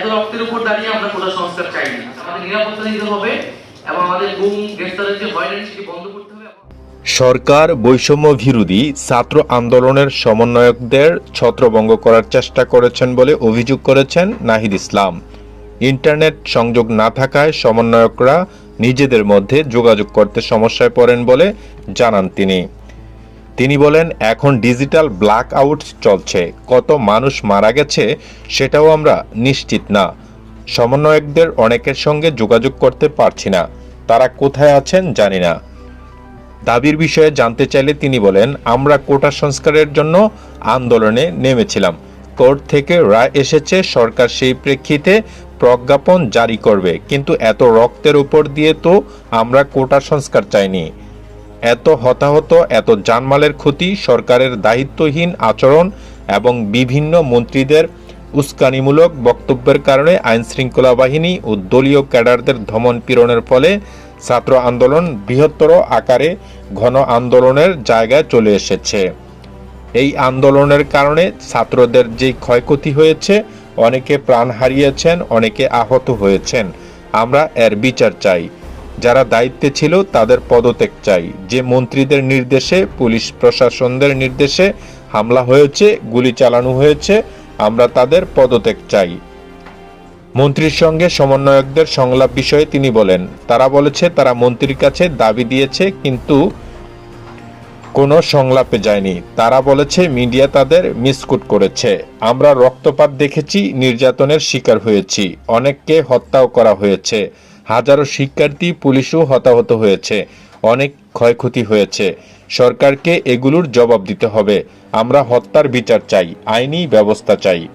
এত রক্তের উপর দাঁড়িয়ে আমরা কোটা সংস্কার চাইনি। আমাদের নিরাপত্তা দিতে হবে এবং আমাদের গুম, গ্রেফতারের যে হয়রানি সেটি বন্ধ করতে হবে। সরকার বৈষম্য বিরোধী ছাত্র আন্দোলনের সমন্বয়কদের ছত্রভঙ্গ করার চেষ্টা করেছেন বলে অভিযোগ করেছেন নাহিদ ইসলাম। ইন্টারনেট সংযোগ না থাকায় সমন্বয়করা নিজেদের মধ্যে যোগাযোগ করতে সমস্যায় পড়েন বলে জানান তিনি। তিনি বলেন, এখন ডিজিটাল ব্ল্যাক আউট চলছে। কত মানুষ মারা গেছে সেটাও আমরা নিশ্চিত না। সমন্বয়কদের অনেকের সঙ্গে যোগাযোগ করতে পারছি না। তারা কোথায় আছেন জানি না। দাবির বিষয়ে জানতে চাইলে তিনি বলেন, আমরা কোটা সংস্কারের জন্য আন্দোলনে নেমেছিলাম। কোর্ট থেকে রায় এসেছে, সরকার সেই প্রেক্ষিতে প্রজ্ঞাপন জারি করবে। কিন্তু এত রক্তের উপর দিয়ে তো আমরা কোটা সংস্কার চাইনি। এত হতাহত, এত জানমালের ক্ষতি, সরকারের দায়িত্বহীন আচরণ এবং বিভিন্ন মন্ত্রীদের উস্কানিমূলক বক্তব্যের কারণে আইনশৃঙ্খলা বাহিনী ও দলীয় ক্যাডারদের ধমন পীড়নের ফলে ছাত্র আন্দোলন বৃহত্তর আকারে ঘন আন্দোলনের জায়গায় চলে এসেছে। এই আন্দোলনের কারণে ছাত্রদের যে ক্ষয়ক্ষতি হয়েছে, অনেকে প্রাণ হারিয়েছেন, অনেকে আহত হয়েছেন। আমরা এর বিচার চাই। যারা দায়িত্বে ছিল তাদের পদত্যাগ চাই। যে মন্ত্রীদের নির্দেশে, পুলিশ প্রশাসনদের নির্দেশে হামলা হয়েছে, গুলি চালানো হয়েছে, আমরা তাদের পদত্যাগ চাই। মন্ত্রীর সঙ্গে সমন্বয়কদের সংলাপ বিষয়ে তিনি বলেন, তারা বলেছে তারা মন্ত্রীর কাছে দাবি দিয়েছে, কিন্তু কোনো সংলাপে যায়নি। তারা বলেছে, মিডিয়া তাদের মিসকুট করেছে। আমরা রক্তপাত দেখেছি, নির্যাতনের শিকার হয়েছি। অনেককে হত্যাও করা হয়েছে। হাজারো শিক্ষার্থী, পুলিশও হতাহত হয়েছে। অনেক ক্ষয়ক্ষতি হয়েছে। সরকারকে এগুলোর জবাব দিতে হবে। আমরা হত্যার বিচার চাই, আইনি ব্যবস্থা চাই।